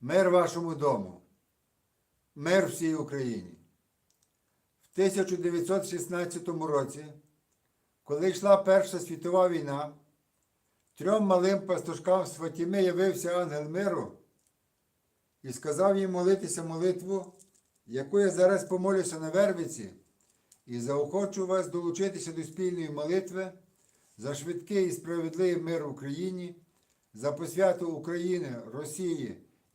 Мир вашому дому, мир всій Україні. В 1916 році, коли йшла Перша світова війна, трьом малим пастушкам з Фатіми явився ангел миру і сказав їм молитися молитву, яку я зараз помолюся на Вервиці, і заохочу вас долучитися до спільної молитви за швидкий і справедливий мир в Україні, за посвяту України, Росії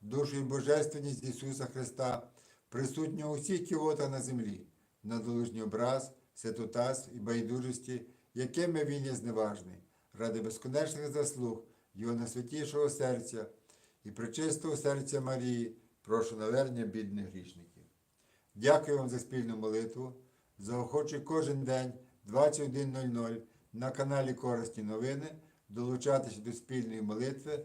душу і божественність Ісуса Христа, присутнього у всіх кіотах на землі, на долужній образ, святотаз і байдужості, якими він є зневажний, ради безконечних заслуг Його найсвятішого серця і причистого серця Марії, прошу навернення бідних грішників. Дякую вам за спільну молитву. Заохочую кожен день 21.00 на каналі Корисні новини долучатися до спільної молитви